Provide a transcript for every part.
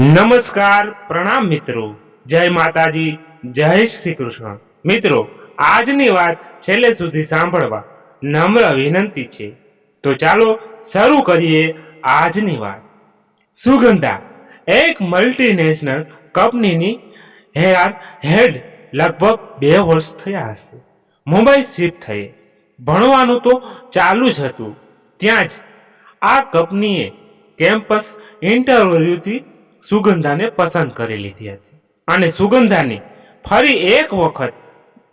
નમસ્કાર પ્રણામ મિત્રો. જય માતાજી. જય શ્રી કૃષ્ણ. મિત્રો, આજની વાત છેલ્લે સુધી સાંભળવા નમ્ર વિનંતી છે. તો ચાલો શરૂ કરીએ આજની વાત. સુગંધા. એક મલ્ટીનેશનલ કંપનીની હેર હેડ લગભગ બે વર્ષ થયા હશે. મુંબઈ શિફ્ટ થઈ. ભણવાનું તો ચાલુ જ હતું. ત્યાં જ આ કંપનીએ કેમ્પસ ઇન્ટરવ્યુથી સુગંધાને પસંદ કરી લીધી હતી. અને સુગંધાની ફરી એક વખત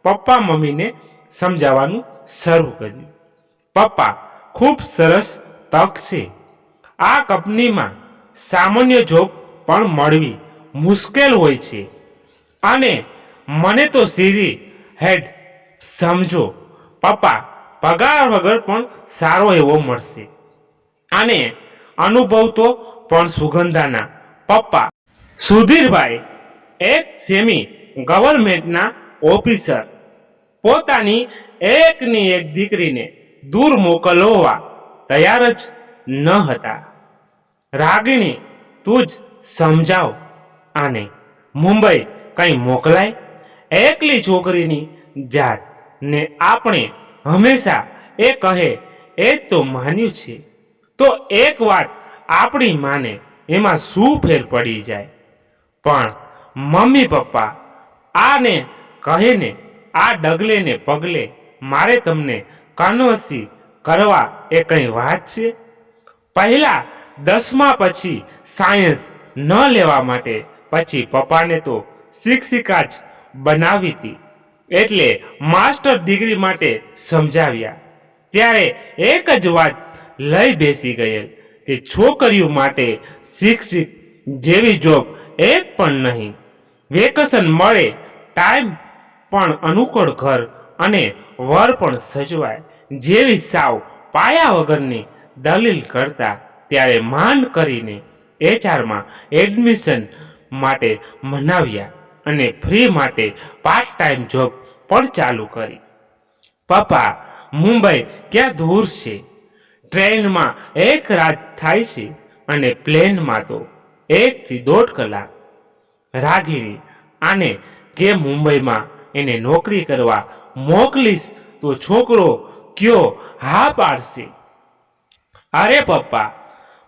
પપ્પા મમ્મીને સમજાવવાનું શરૂ કર્યું. પપ્પા, ખૂબ સરસ તક છે. આ કંપનીમાં સામાન્ય જોબ પણ મળવી મુશ્કેલ હોય છે. અને મને તો સીધી હેડ સમજો, પપ્પા, પગાર વગર પણ સારો એવો મળશે. અને અનુભવ તો પણ સુગંધાના પપ્પા. સુધીરભાઈ, એક સેમી ગવર્મેન્ટના ઓફિસર પોતાની એકની એક દીકરીને દૂર મોકલવા તૈયાર જ ન હતા. રાગિણી, તું જ સમજાવ આને. મુંબઈ કંઈ મોકલાય? એકલી છોકરીની જાત ને આપણે હંમેશા એ કહે, એ તો માન્યું છે. તો એક વાત આપણી માને એમાં શું ફેર પડી જાય? પણ મમ્મી પપ્પા, આને કહેને, આ ડગલે ને પગલે મારે તમને કન્વર્સી કરવા એ કંઈ વાત છે? પહેલાં દસમા પછી સાયન્સ ન લેવા માટે પછી પપ્પાને તો શિક્ષિકા જ બનાવી હતી. એટલે માસ્ટર ડિગ્રી માટે સમજાવ્યા. ત્યારે એક જ વાત લઈ બેસી ગયેલ. કે છોકરીઓ માટે શિક્ષિત જેવી જોબ એક પણ નહીં. વેકેશન મળે ટાઈમ પણ અનુકૂળ ઘર અને વર પણ સજવાય. જેવી સાવ પાયા વગરની દલીલ કરતા ત્યારે માન કરીને એચઆરમાં એડમિશન માટે મનાવ્યા અને ફ્રી માટે પાર્ટ ટાઈમ જોબ પણ ચાલુ કરી. પપ્પા, મુંબઈ ક્યાં દૂર છે? ટ્રેનમાં એક રાત થાય છે અને પ્લેનમાં તો એકથી દોઢ કલાક. રાગીણી આને કે મુંબઈમાં એને નોકરી કરવા મોકલીશ તો છોકરો કયો હા પાડશે. અરે પપ્પા,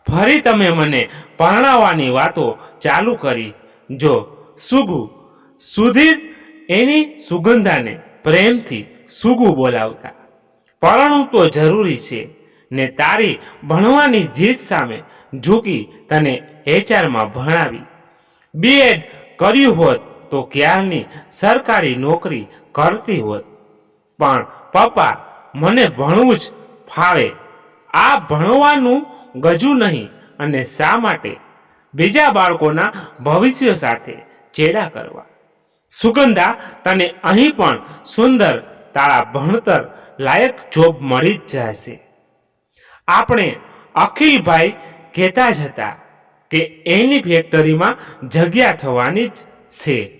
ફરી તમે મને પરણાવવાની વાતો ચાલુ કરી. જો સુગુ સુધીર એની સુગંધાને પ્રેમથી સુગુ બોલાવતા. પરણવું તો જરૂરી છે. ને તારી ભણવાની જીત સામે ઝૂકી તને એચઆરમાં ભણાવી. બીએડ કર્યું હોત તો ક્યારની સરકારી નોકરી કરતી હોત. પણ પપ્પા, મને ભણવું જ ફાવે. આ ભણવાનું ગજુ નહીં અને શા માટે? બીજા બાળકોના ભવિષ્ય સાથે ચેડા કરવા. સુગંધા, તને અહીં પણ સુંદર તારા ભણતર લાયક જોબ મળી જ જશે. આપણે અખિલભાઈ કહેતા જ હતા કે એની ફેક્ટરીમાં જગ્યા થવાની જ છે.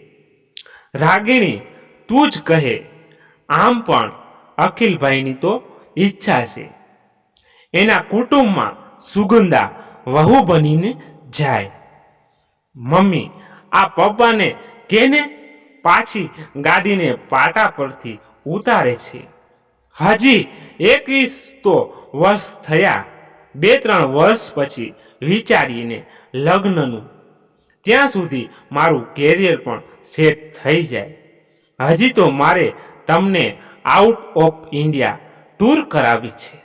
રાગિણી, તું જ કહે, આમ પણ અખિલભાઈની તો ઈચ્છા છે. એના કુટુંબમાં સુગંધા વહુ બનીને જાય. મમ્મી, આ પપ્પાને કેને પાછી ગાડીને પાટા પરથી ઉતારે છે? હજી એક ઈસ તો વર્ષ થયા. બે ત્રણ વર્ષ પછી વિચારીને લગ્નનું, ત્યાં સુધી મારું કેરિયર પણ સેટ થઈ જાય. હજી તો મારે તમને આઉટ ઓફ ઇન્ડિયા ટૂર કરાવી છે.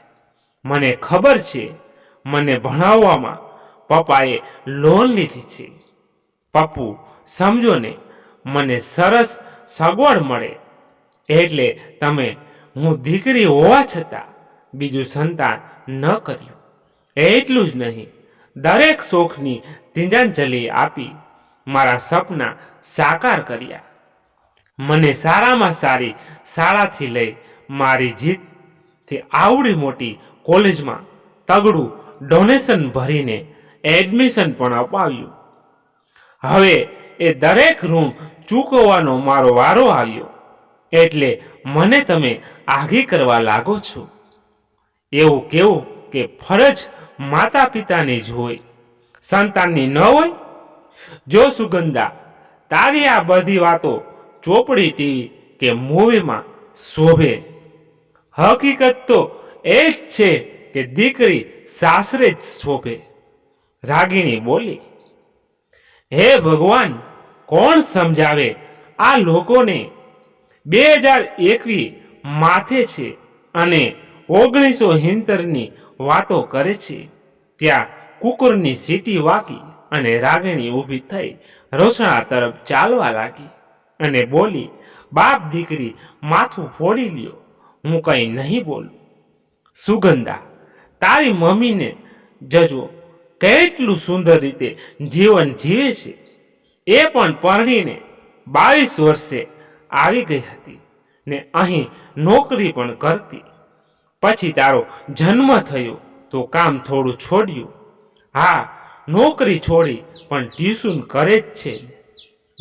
મને ખબર છે, મને ભણાવવામાં પપ્પાએ લોન લીધી છે. પપ્પુ, સમજો ને, મને સરસ સગવડ મળે. એટલે તમે હું દીકરી હોવા છતાં બીજું સંતાન ન કર્યું. એટલું જ નહીં, દરેક શોખની તિંજાંજલિ આપી મારા સપના સાકાર કર્યા. મને સારામાં સારી શાળાથી લઈ મારી જીતથી આવડી મોટી કોલેજમાં તગડું ડોનેશન ભરીને એડમિશન પણ અપાવ્યું. હવે એ દરેક ઋણ ચૂકવવાનો મારો વારો આવ્યો. એટલે મને તમે આઘી કરવા લાગો છો. એવું કેવું કે ફરજ માતા પિતાની જ હોય, સંતાનની ન હોય? જો સુગંધા, તારી આ બધી વાતો ચોપડી ટીવી કે મૂવીમાં શોભે. હકીકત તો એ જ છે કે દીકરી સાસરે જ શોભે. રાગીણી બોલી, હે ભગવાન, કોણ સમજાવે આ લોકોને? બે હજાર એકવી માથે છે અને ઓગણીસો હિંતરની વાતો કરે છે. ત્યાં કુકરની સીટી વાકી અને રાગણી ઊભી થઈ રોસણા તરફ ચાલવા લાગી અને બોલી, બાપ દીકરી, માથું ફોડી લ્યો. હું કંઈ નહીં બોલું. સુગંધા, તારી મમ્મીને જજો. કેટલું સુંદર રીતે જીવન જીવે છે. એ પણ પરણીને બાવીસ વર્ષે આવી ગઈ હતી ને અહીં નોકરી પણ કરતી. પછી તારો જન્મ થયો. તો કામ થોડું છોડ્યું. હા, નોકરી છોડી પણ ટ્યુશન કરે જ છે.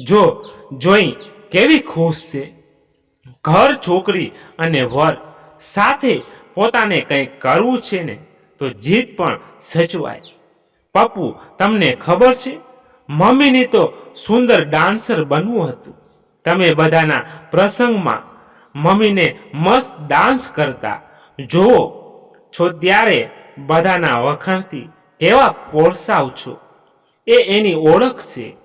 જો જોઈ કેવી ખુશ છે. ઘર, છોકરી અને વર સાથે પોતાને કંઈક કરવું છે ને, તો જીત પણ સચવાય. પપ્પુ, તમને ખબર છે? મમ્મીની તો સુંદર ડાન્સર બનવું હતું. તમે બધાના પ્રસંગમાં મમ્મીને મસ્ત ડાન્સ કરતા જુઓ, છો ત્યારે બધાના વખાણથી કેવા પોરસાવ છો. એ એની ઓળખ છે.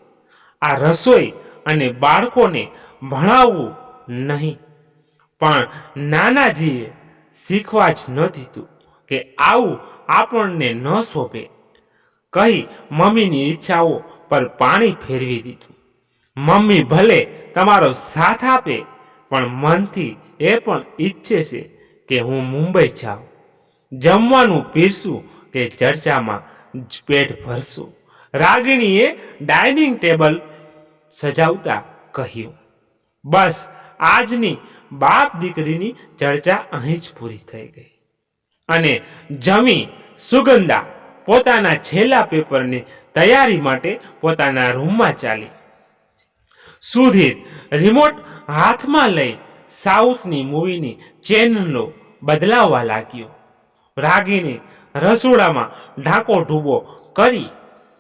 આ રસોઈ અને બાળકોને ભણાવવું નહીં. પણ નાનાજીએ શીખવા જ ન દીધું કે આવું આપણને ન શોભે. કહી મમ્મીની ઈચ્છાઓ પર પાણી ફેરવી દીધું. મમ્મી ભલે તમારો સાથ આપે, પણ મનથી એ પણ ઈચ્છે છે કે હું મુંબઈ જાઉં, જમવાનું પીરસું કે ચર્ચામાં પેટ ભરશું? રાગિણીએ ડાઇનિંગ ટેબલ સજાવતા કહ્યું, બસ, આજની બાપ દીકરીની ચર્ચા અહીં જ પૂરી થઈ ગઈ. અને જમી સુગંધા પોતાના છેલ્લા પેપરની તૈયારી માટે પોતાના રૂમમાં ચાલી. સુધીર રિમોટ હાથમાં લઈ સાઉથની મૂવીની ચેનલો બદલાવવા લાગ્યો. રાગીને રસોડામાં ઢાંકો ઢૂબો કરી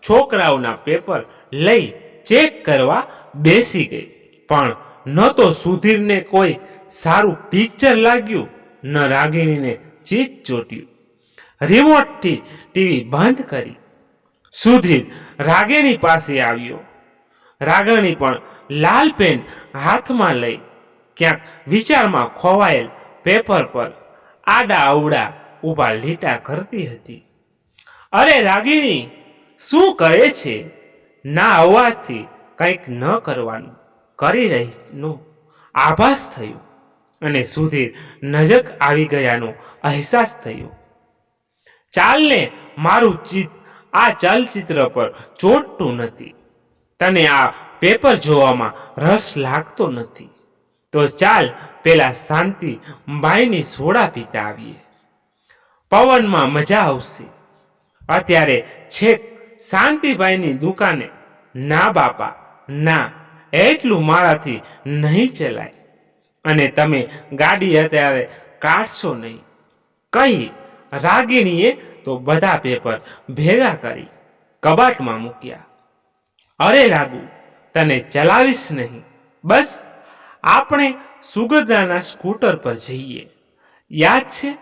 છોકરાઓના પેપર લઈ ચેક કરવા બેસી ગઈ. પણ ન તો સુધીરને કોઈ સારું પિક્ચર લાગ્યું, ન રાગિણીને ચીજ ચોટ્યું. રિમોટથી ટીવી બંધ કરી. સુધીર રાગિણી પાસે આવ્યો. રાગણી પણ લાલ પેન હાથમાં લઈ ક્યાંક વિચારમાં ખોવાયેલ પેપર પર આડા અવડા ઊભા લીટા કરતી હતી. અરે રાગીણી, શું કહે છે? ના અવાજથી કંઈક ન કરવાનું. કરી રહીનું આભાસ થયો અને સુધીર નજક આવી ગયાનો અહેસાસ થયો. ચાલને મારું ચિત, આ ચલચિત્ર પર ચોટતું નથી. તને આ પેપર જોવામાં રસ લાગતો નથી. તો ચાલ, પેલા શાંતિ, બાઈની સોડા પીતા આવીએ. પવનમાં મજા આવશે. અત્યારે છેક શાંતિભાઈની દુકાને, ના બાપા, ના, એટલું મારાથી નહીં ચલાય. અને તમે ગાડી અત્યારે કાઢશો નહીં. કહી રાગિણીએ તો બધા પેપર ભેગા કરી કબાટમાં મૂક્યા. અરે રાગુ, તને ચલાવીશ નહીં. બસ આપણે સુગંધાના સ્કૂટર પર જઈએ. યાદ છે?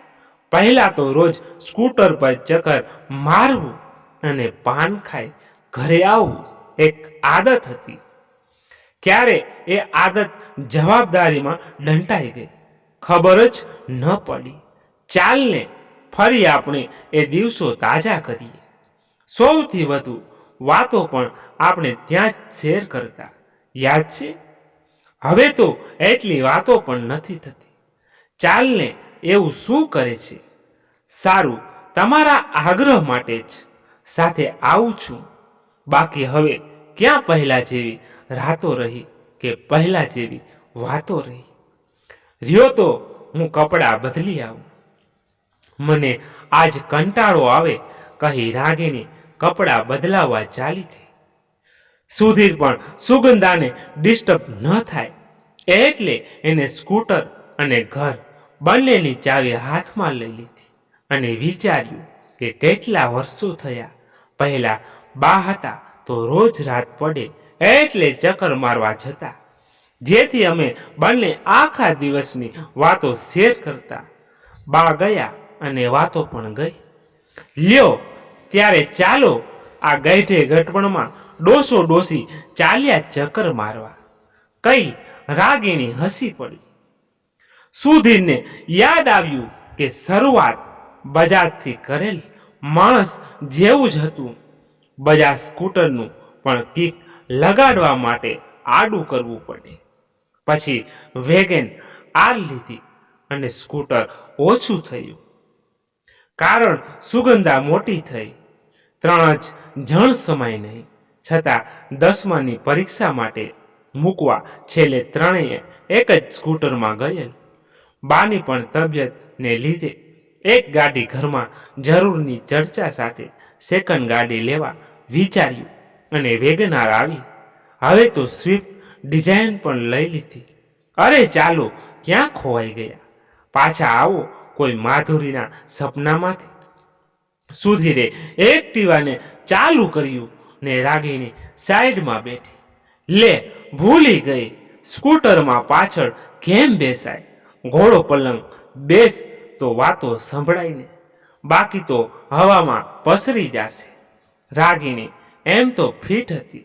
પહેલા તો રોજ સ્કૂટર પર ચક્કર મારવું અને પાન ખાઈ ઘરે આવવું એક આદત હતી. ક્યારે એ આદત જવાબદારીમાં દંટાઈ ગઈ? ખબર જ ન પડી. ચાલને ફરી આપણે એ દિવસો તાજા કરીએ. સૌથી વધુ વાતો પણ આપણે ત્યાં જ શેર કરતા. યાદ છે? હવે તો એટલી વાતો પણ નથી થતી. ચાલને એવું શું કરે છે? સારું, તમારા આગ્રહ માટે જ સાથે આવું છું. બાકી હવે ક્યાં પહેલા જેવી રાતો રહી કે પહેલા જેવી વાતો રહી? રહ્યો તો હું કપડાં બદલી આવું. મને આજ કંટાળો આવે કહી રાગીણી કપડાં બદલાવવા ચાલી ગઈ. સુધીર પણ સુગંધાને ડિસ્ટર્બ ન થાય. એટલે એને સ્કૂટર અને ઘર બંનેની ચાવી હાથમાં લઈ લીધી અને વિચાર્યું કે કેટલા વર્ષો થયા. પહેલા બા હતા તો રોજ રાત પડે એટલે ચક્કર મારવા જતા. જેથી અમે બંને આખા દિવસની વાતો શેર કરતા. બા ગયા અને વાતો પણ ગઈ. લ્યો, ત્યારે ચાલો આ ગઈઠે ગઠપણમાં ડોસો ડોસી ચાલ્યા ચક્કર મારવા. કઈ રાગીણી હસી પડી. સુધીરને યાદ આવ્યું કે શરૂઆત બજાજથી કરેલ માણસ જેવું જ હતું. બજાજ સ્કૂટરનું પણ કિક લગાડવા માટે આડું કરવું પડે. પછી વેગન આર લીધી અને સ્કૂટર ઓછું થયું. કારણ સુગંધા મોટી થઈ. ત્રણ જ જણ સમાય નહીં. છતાં દસમાની પરીક્ષા માટે મૂકવા છેલ્લે ત્રણેય એક જ સ્કૂટરમાં ગયેલ. બાની પણ તબિયતને લીધે એક ગાડી ઘરમાં જરૂરની ચર્ચા સાથે સેકન્ડ ગાડી લેવા વિચાર્યું અને વેગનાર આવી. હવે તો સ્વિફ્ટ ડિઝાઇન પણ લઈ લીધી. અરે ચાલો, ક્યાં ખોવાઈ ગયા? પાછા આવો કોઈ માધુરીના સપનામાંથી. સુધીરે એક્ટિવાને ચાલુ કર્યું. ને રાગીણી સાઈડમાં બેઠી. લે, ભૂલી ગઈ. સ્કૂટરમાં પાછળ કેમ બેસાય? ઘોડો પલંગ બેસ તો વાતો સંભળાય ને બાકી તો હવામાં પસરી જશે. રાગીણી એમ તો ફિટ હતી.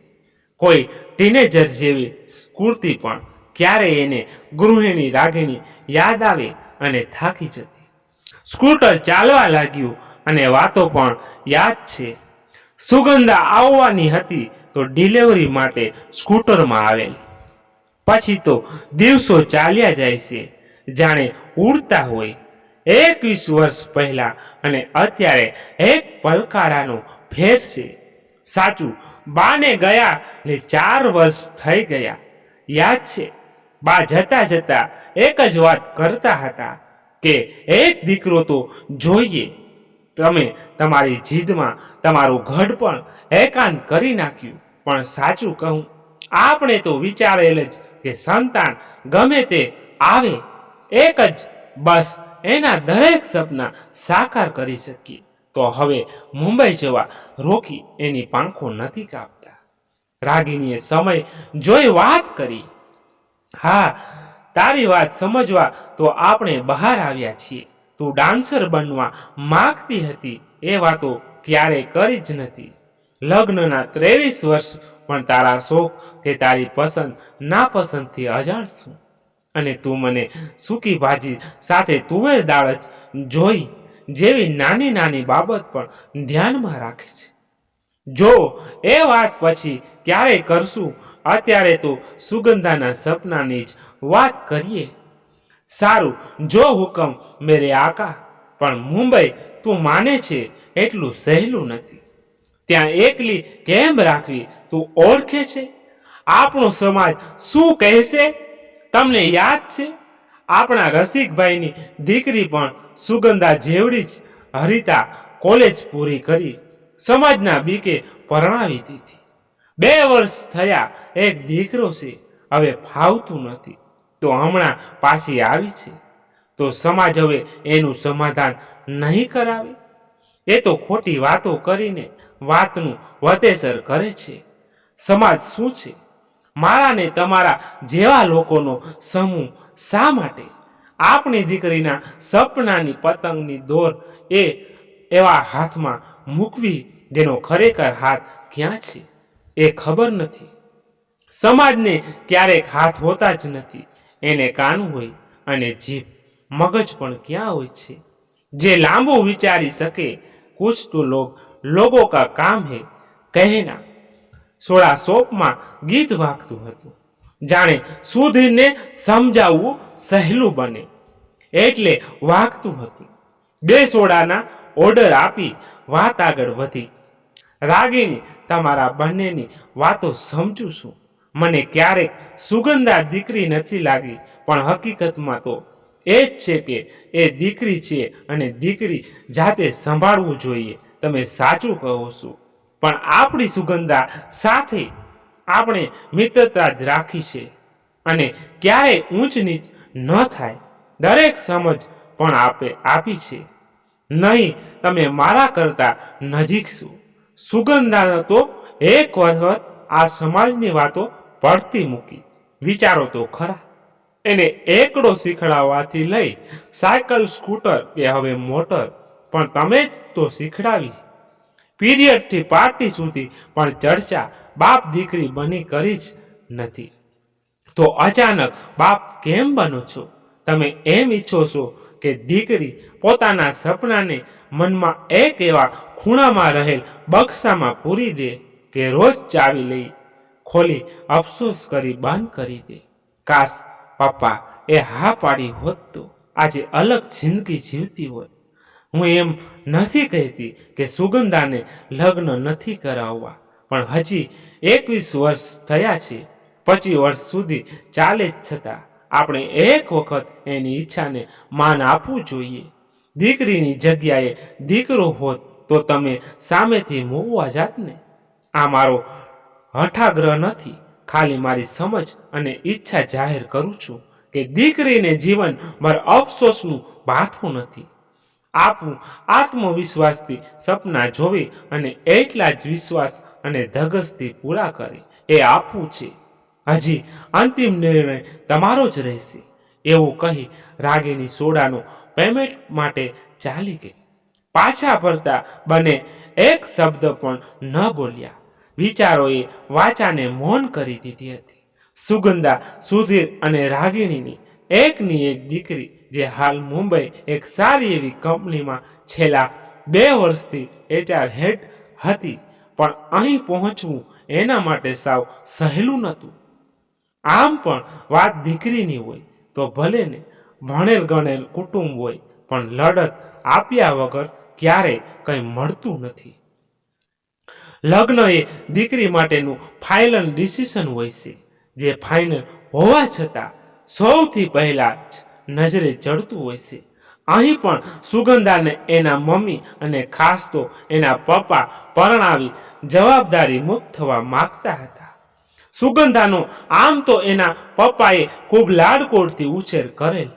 કોઈ ટીનેજર જેવી સ્કૂર્તિ પણ ક્યારેય એને ગૃહિણી રાગીણી યાદ આવે અને થાકી જતી. સ્કૂટર ચાલવા લાગ્યું અને વાતો પણ યાદ છે. સુગંધા આવવાની હતી તો ડિલિવરી માટે સ્કૂટરમાં આવેલ. પછી તો દિવસો ચાલ્યા જાય છે. જાણે ઉડતા હોય. એકવીસ વર્ષ પહેલા અને અત્યારે એક પલકારાનો ફેર છે. સાચું, બાને ગયા ને ચાર વર્ષ થઈ ગયા. યાદ છે, બા જતા જતા એક જ વાત કરતા હતા કે, એક દીકરો તો જોઈએ. તમે તમારી જીદમાં તમારું ઘડ પણ એકાંત કરી નાખ્યું. પણ સાચું કહું, આપણે તો વિચારેલ જ કે સંતાન ગમે તે આવે, એક જ બસ એના દરેક સપના સાકાર કરી શકીએ. તો હવે મુંબઈ જવા રોકી એની પાંખો નથી કાપતા. રાગીણીએ સમય જોઈ વાત કરી. હા, તારી વાત સમજવા તો આપણે બહાર આવ્યા છીએ. તું ડાન્સર બનવા માગતી હતી, એ વાતો ક્યારેય કરી જ નથી. લગ્નના ત્રેવીસ વર્ષ, પણ તારા શોખ કે તારી પસંદ નાપસંદથી અજાણ છું. અને તું મને સૂકી ભાજી સાથે તુવેર દાળ જ જોઈ જેવી નાની નાની બાબત પણ ધ્યાનમાં રાખે છે. જો એ વાત પછી ક્યારે કરશું, અત્યારે તો સુગંધાના સપનાની જ વાત કરીએ. સારું, જો હુકમ મેરે આકા, પણ મુંબઈ તું માને છે એટલું સહેલું નથી. ત્યાં એકલી કેમ રાખવી? તું ઓળખે છે? આપણો સમાજ શું કહેશે? તમને યાદ છે? આપણા રસિકભાઈની દીકરી પણ સુગંધા જેવડી જ હરિતા કોલેજ પૂરી કરી સમાજના બીકે પરણાવી દીધી. બે વર્ષ થયા એક દીકરો છે, હવે ફાવતું નથી. તો હમણાં પાછી આવી છે. તો સમાજ હવે એનું સમાધાન નહીં કરાવે? એ તો ખોટી વાતો કરીને વાતનું વતેસર કરે છે. સમાજ શું છે? મારા ને તમારા જેવા લોકોનો સમૂહ શા માટે? આપણી દીકરીના સપનાની પતંગની દોર એ એવા હાથમાં મૂકવી જેનો ખરેખર હાથ ક્યાં છે? એ ખબર નથી. સમાજને ક્યારેક હાથ હોતા જ નથી. એને કાન હોય અને જીભ મગજ પણ ક્યાં હોય છે? જે લાંબુ વિચારી શકે કુછ તો લોગ લોગો કા કામ હે કહેના સોળા સોપમાં ગીત વાગતું હતું જાણે સુધીરને સમજાવવું સહેલું બને એટલે વાગતું હતું બે સોડાના ઓર્ડર આપી વાત આગળ વધી રાગીણી તમારા બંનેની વાતો સમજું છું મને ક્યારેક સુગંધા દીકરી નથી લાગી પણ હકીકતમાં તો એ જ છે કે એ દીકરી છે અને દીકરી જાતે સંભાળવું જોઈએ. તમે સાચું કહો છો. પણ આપણી સુગંધા સાથે આપણે મિત્રતા જ રાખી છે અને ક્યારેય ઊંચ નીચ ન થાય. દરેક સમજ પણ આપે, આપી છે. નહીં, તમે મારા કરતા નજીક છો. સુગંધા તો એક વખત આ સમાજની વાતો પડતી મૂકી. વિચારો તો ખરા. એને એકડો શીખડાવવાથી લઈ સાયકલ, સ્કૂટર કે હવે મોટર, પણ તમે જ તો શીખડાવી. પીરિયડથી પાર્ટી સુધી પણ ચર્ચા બાપ દીકરી બની કરી જ નથી. તો અચાનક બાપ કેમ બનો છો? તમે એમ ઈચ્છો છો કે દીકરી પોતાના સપનાને મનમાં એક એવા ખૂણામાં રહેલ બક્સામાં પૂરી દે કે રોજ ચાવી લઈ, ખોલી, અફસોસ કરી, બંધ કરી દે. કાશ પપ્પા એ હા પાડી હોત તો આજે અલગ જિંદગી જીવતી હોત. હું એમ નથી કહેતી કે સુગંધાને લગ્ન નથી કરાવવા, પણ હજી એકવીસ વર્ષ થયા છે. પચીસ વર્ષ સુધી ચાલે જ છતાં આપણે એક વખત એની ઈચ્છાને માન આપવું જોઈએ. દીકરીની જગ્યાએ દીકરો હોત તો તમે સામેથી મૂકવા જાત ને આ મારો હઠાગ્રહ નથી. ખાલી મારી સમજ અને ઈચ્છા જાહેર કરું છું કે દીકરીને જીવન મારા અફસોસનું ભાથું નથી. આપવું આત્મવિશ્વાસથી સપના જોવી અને એટલા જ વિશ્વાસ અને ધગસથી પૂરા કરે. એ આપવું છે. હજી અંતિમ નિર્ણય તમારો જ રહેશે. એવું કહી રાગીની સોડાનું પેમેન્ટ માટે ચાલી ગઈ. પાછા ફરતા બને એક શબ્દ પણ ન બોલ્યા. વિચારોએ વાચાને મૌન કરી દીધી હતી. સુગંધા, સુધીર અને રાગિણીની એકની એક દીકરી, જે હાલ મુંબઈ એક સારી એવી કંપનીમાં છેલ્લા બે વર્ષથી એચઆર હેડ હતી, પણ અહીં પહોંચવું એના માટે સાવ સહેલું નહોતું. આમ પણ વાત દીકરીની હોય, તો ભલે ને ભણેલ ગણેલ કુટુંબ હોય, પણ લડત આપ્યા વગર ક્યારેય કંઈ મળતું નથી. લગ્ન એ દીકરી માટેનું ફાઇનલ ડિસિઝન હોય છે, જે ફાઇનલ હોવા છતાં સૌથી પહેલા જ નજરે ચડતું હોય છે. અહીં પણ સુગંધાને એના મમ્મી અને ખાસ તો એના પપ્પા પરણાવી જવાબદારી મુક્ત થવા માગતા હતા. સુગંધાનો આમ તો એના પપ્પાએ ખૂબ લાડકોડથી ઉછેર કરેલ.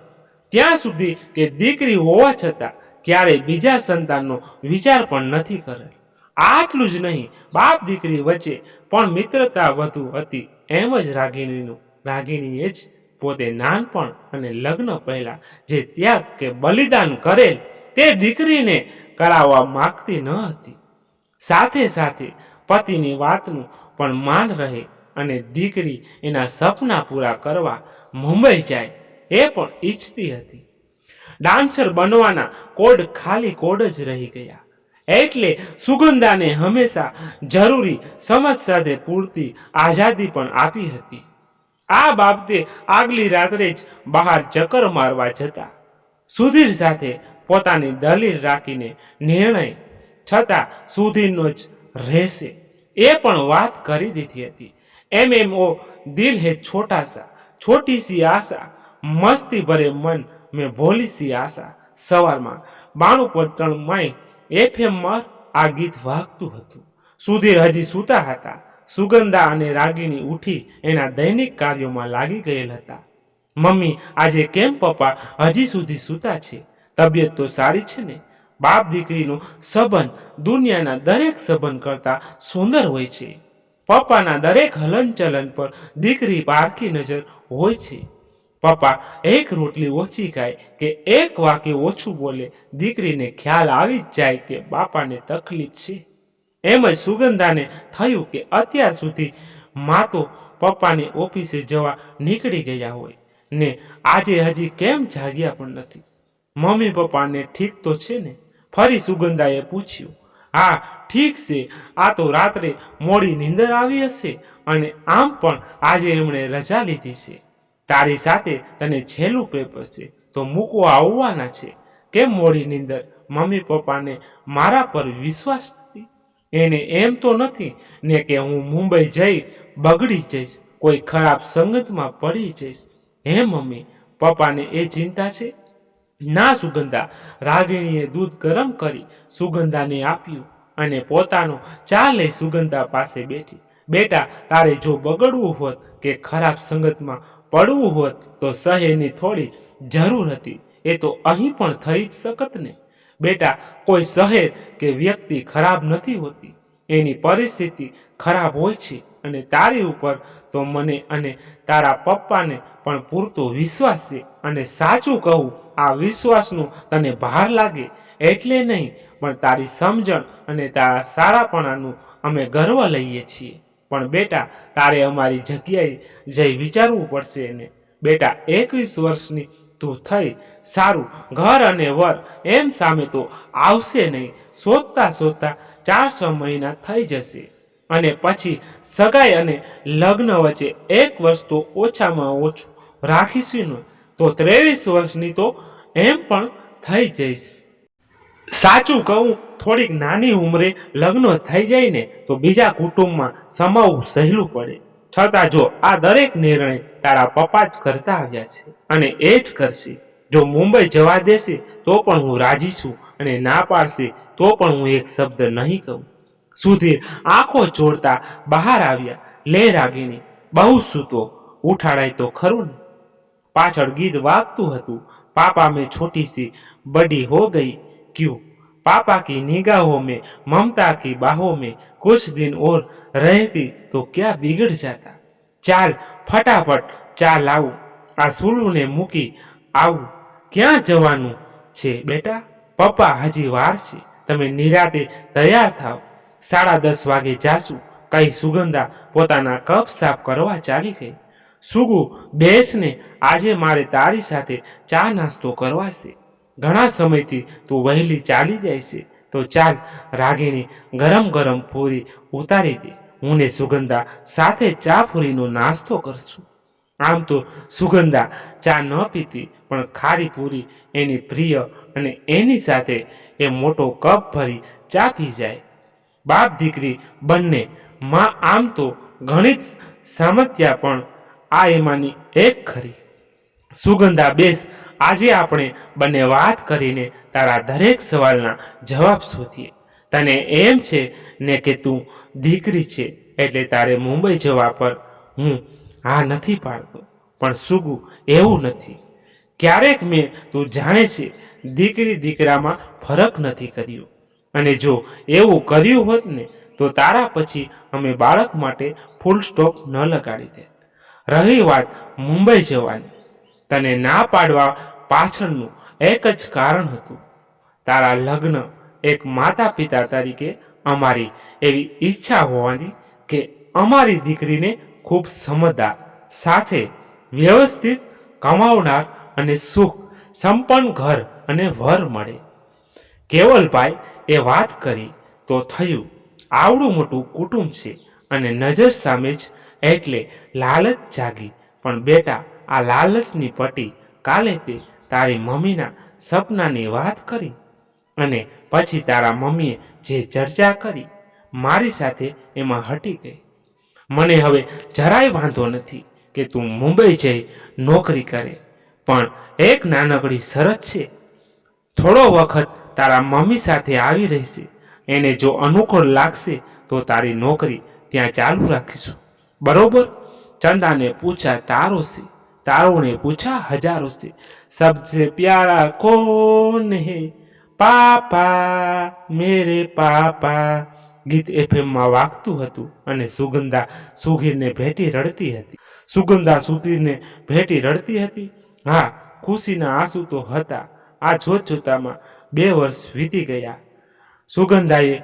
ત્યાં સુધી કે દીકરી હોવા છતાં ક્યારેય બીજા સંતાનનો વિચાર પણ નથી કરેલ. આટલું જ નહીં, બાપ દીકરી વચ્ચે પણ મિત્રતા વધુ હતી. એમ જ રાગીણીનું, રાગીણીએ જ પોતે નાનપણ અને લગ્ન પહેલા જે ત્યાગ કે બલિદાન કરેલ તે દીકરીને કરાવવા માંગતી ન હતી. સાથે સાથે પતિની વાતનું પણ માન રહે અને દીકરી એના સપના પૂરા કરવા મુંબઈ જાય એ પણ ઈચ્છતી હતી. ડાન્સર બનવાના કોડ ખાલી કોડ જ રહી ગયા. એટલે સુગંધાને હંમેશા જરૂરી સમજ સાથે પૂરતી આઝાદી પણ આપી હતી. આ બાબતે આગલી રાત્રે જ બહાર ચક્કર મારવા જતા સુધીર સાથે પોતાની દલીલ રાખીને નિર્ણય છતાં સુધીરનો જ રહેશે એ પણ વાત કરી દીધી હતી. એમ એમ ઓ દિલ હે છોટા સા છોટી સી આશા મસ્તી ભરે મન મેં ભોલી સી આશા સવારમાં બાણું માય એફએમમાં આ ગીત વાગતું હતું. સુધીર હજી સૂતા હતા. સુગંધા અને રાગીણી ઉઠી એના દૈનિક કાર્યોમાં લાગી ગયેલ હતા. મમ્મી, આજે કેમ પપ્પા હજી સુધી સૂતા છે? તબિયત તો સારી છે ને? બાપ દીકરીનો સંબંધ દુનિયાના દરેક સંબંધ કરતા સુંદર હોય છે. પપ્પાના દરેક હલનચલન પર દીકરી પારખી નજર હોય છે. પપ્પા, એક રોટલી ઓછી ખાય કે એક વાક્ય ઓછું બોલે, દીકરીને ખ્યાલ આવી જ જાય કે બાપાને તકલીફ છે. એમ જ સુગંધાને થયું કે અત્યાર સુધી મા તો પપ્પાની ઓફિસે જવા નીકળી ગયા હોય ને આજે હજી કેમ જાગ્યા પણ નથી. મમ્મી પપ્પાને ઠીક તો છે ને? ફરી સુગંધાએ પૂછ્યું, હા, ઠીક છે, આ તો રાત્રે મોડી નીંદર આવી હશે અને આમ પણ આજે એમણે રજા લીધી છે. તારી સાથે તને છેલ્લું પેપર છે. તો મૂકો આવવાના છે. કેમ મોડી નીંદર? મમ્મી પપ્પાને મારા પર વિશ્વાસ નથી. એને એમ તો નથી ને કે હું મુંબઈ જઈ બગડી જઈશ. કોઈ ખરાબ સંગતમાં પડી જઈશ. હે મમ્મી, પપ્પાને એ ચિંતા છે? ના, સુગંધા. રાગિણીએ દૂધ ગરમ કરી સુગંધાને આપ્યું અને પોતાનો ચા લઈ સુગંધા પાસે બેઠી. બેટા, તારે જો બગડવું હોત કે ખરાબ સંગતમાં પડવું હોત તો સહેની થોડી જરૂર હતી. એ તો અહીં પણ થઈ જ શકત ને. બેટા, કોઈ શહેર કે વ્યક્તિ ખરાબ નથી હોતી. એની પરિસ્થિતિ ખરાબ હોય છે અને તારી ઉપર તો મને અને તારા પપ્પાને પણ પૂરતો વિશ્વાસ છે અને સાચું કહું, આ વિશ્વાસનું તને ભાર લાગે એટલે નહીં, પણ તારી સમજણ અને તારા સારાપણાનું અમે ગર્વ લઈએ છીએ. પણ બેટા, તારે અમારી જગ્યાએ જઈ વિચારવું પડશે ને. બેટા, એકવીસ વર્ષની તું થઈ, સારું, ઘર અને વર એમ સામે તો આવશે નહીં. શોધતા શોધતા ચાર છ મહિના થઈ જશે. અને પછી સગાઈ અને લગ્ન વચ્ચે એક વર્ષ તો ઓછામાં ઓછું રાખીશું તો ત્રેવીસ વર્ષની તો એમ પણ થઈ જઈશ. સાચું કહું, થોડીક નાની ઉંમરે લગ્ન થઈ જાય ને તો બીજા કુટુંબમાં સમાવવું સહેલું પડે. છતાં જો આ દરેક નિર્ણય તારા પપ્પા જ કરતા આવ્યા છે અને એ જ કરશે. જો મુંબઈ જવા દેશે તો પણ હું રાજી છું અને ના પાડશે તો પણ હું એક શબ્દ નહીં કહું. સુધીર આંખો જોડતા બહાર આવ્યા લે રાગીણી બહુ સૂતો, ઉઠાડાય તો ખરું ને. પાછળ ગીત વાગતું હતું. પાપા મેં છોટી સી બડી હો ગઈ क्यों पापा की निगाहों में ममता की बाहों में कुछ दिन और रहती तो क्या बिगड़ जाता ચાલ ફટાફટ ચા લાવું આ સુલુને મૂકી આવું ક્યાં જવાનું છે બેટા પપ્પા હજી વાર છે તમે નિરાતે તૈયાર થાવ સાડા દસ વાગે જાશું કઈ સુગંધા પોતાના કપ સાફ કરવા ચાલી ગઈ સુગુ બેસને આજે મારે તારી સાથે ચા નાસ્તો કરવા છે ઘણા સમયથી તું વહેલી ચાલી જાય છે. તો ચાલ, રાગીણી, ગરમ ગરમ પૂરી ઉતારી દે. હું ને સુગંધા સાથે ચા પૂરીનો નાસ્તો કરશું. આમ તો સુગંધા ચા ન પીતી, પણ ખારી પૂરી એની પ્રિય અને એની સાથે એ મોટો કપ ભરી ચા પી જાય. બાપ દીકરી બંને માં આમ તો ઘણી જ સામત્યા પણ આ એમાંની એક ખરી. સુગંધા બેસ. આજે આપણે બંને વાત કરીને તારા દરેક સવાલના જવાબ શોધીએ. તને એમ છે ને કે તું દીકરી છે એટલે તારે મુંબઈ જવા પર હું હા નથી પાડતો. પણ સુગુ, એવું નથી. ક્યારેક મેં તું જાણે છે, દીકરી દીકરામાં ફરક નથી કર્યો. અને જો એવું કર્યું હોત ને, તો તારા પછી અમે બાળક માટે ફૂલ સ્ટોપ ન લગાડી દે રહી વાત મુંબઈ જવાની. તને ના પાડવા પાછળનું એક જ કારણ હતું. તારા લગ્ન એક માતા પિતા તરીકે અમારી એવી ઈચ્છા હોવાની કે અમારી દીકરીને ખૂબ સમજદાર, સાથે વ્યવસ્થિત, કમાવનાર અને સુખ સંપન્ન ઘર અને વર મળે. કેવલભાઈ એ વાત કરી તો થયું. આવડું મોટું કુટુંબ છે અને નજર સામે જ એટલે લાલચ જાગી. પણ બેટા આ લાલચની પટી કાલે તે તારી મમ્મીના સપનાની વાત કરી અને પછી તારા મમ્મીએ જે ચર્ચા કરી મારી સાથે એમાં હટી ગઈ. મને હવે જરાય વાંધો નથી કે તું મુંબઈ જઈ નોકરી કરે, પણ એક નાનકડી શરત છે. થોડો વખત તારા મમ્મી સાથે આવી રહેશે, એને જો અનુકૂળ લાગશે તો તારી નોકરી ત્યાં ચાલુ રાખીશું. બરોબર? ચંદાને પૂછા તારો છે. તારોને પૂછા હજારો છે. સબસે પ્યારા કોણ હે? પાપા, મેરે પાપા. ગીત એફએમમાં વાગતું હતું અને સુગંધા સુગીરને ભેટી રડતી હતી. સુગંધા સુધીરને ભેટી રડતી હતી. હા, ખુશીના આંસુ તો હતા. આ જોત જોતામાં બે વર્ષ વીતી ગયા. સુગંધાએ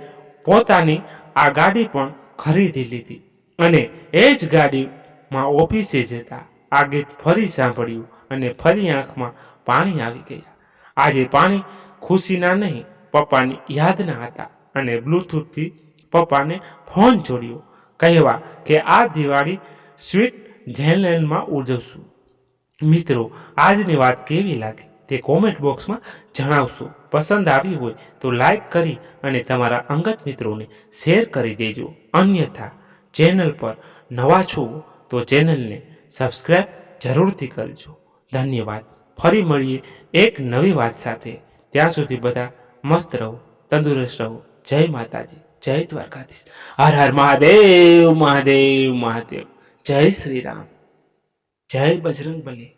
પોતાની આ ગાડી પણ ખરીદી લીધી અને એ જ ગાડીમાં ઓફિસે જતા. આ ગીત ફરી સાંભળ્યું અને ફરી આંખમાં પાણી આવી ગયા. આજે પાણી ખુશીના નહીં, પપ્પાની યાદના હતા અને બ્લૂટૂથથી પપ્પાને ફોન જોડ્યો. કહેવા કે આ દિવાળી સ્વીટ ઝેનલેન્ડમાં ઉજવશું. મિત્રો, આજની વાત કેવી લાગી તે કોમેન્ટ બોક્સમાં જણાવશો. પસંદ આવી હોય તો લાઈક કરી અને તમારા અંગત મિત્રોને શેર કરી દેજો. અન્યથા ચેનલ પર નવા છો તો ચેનલને સબસ્ક્રાઈબ જરૂરથી કરજો. ધન્યવાદ. ફરી મળીએ એક નવી વાત સાથે. ત્યાં સુધી બધા મસ્ત રહો, તંદુરસ્ત રહો. જય માતાજી. જય દ્વારકાધીશ. હર હર મહાદેવ મહાદેવ મહાદેવ. જય શ્રી રામ. જય બજરંગ બલી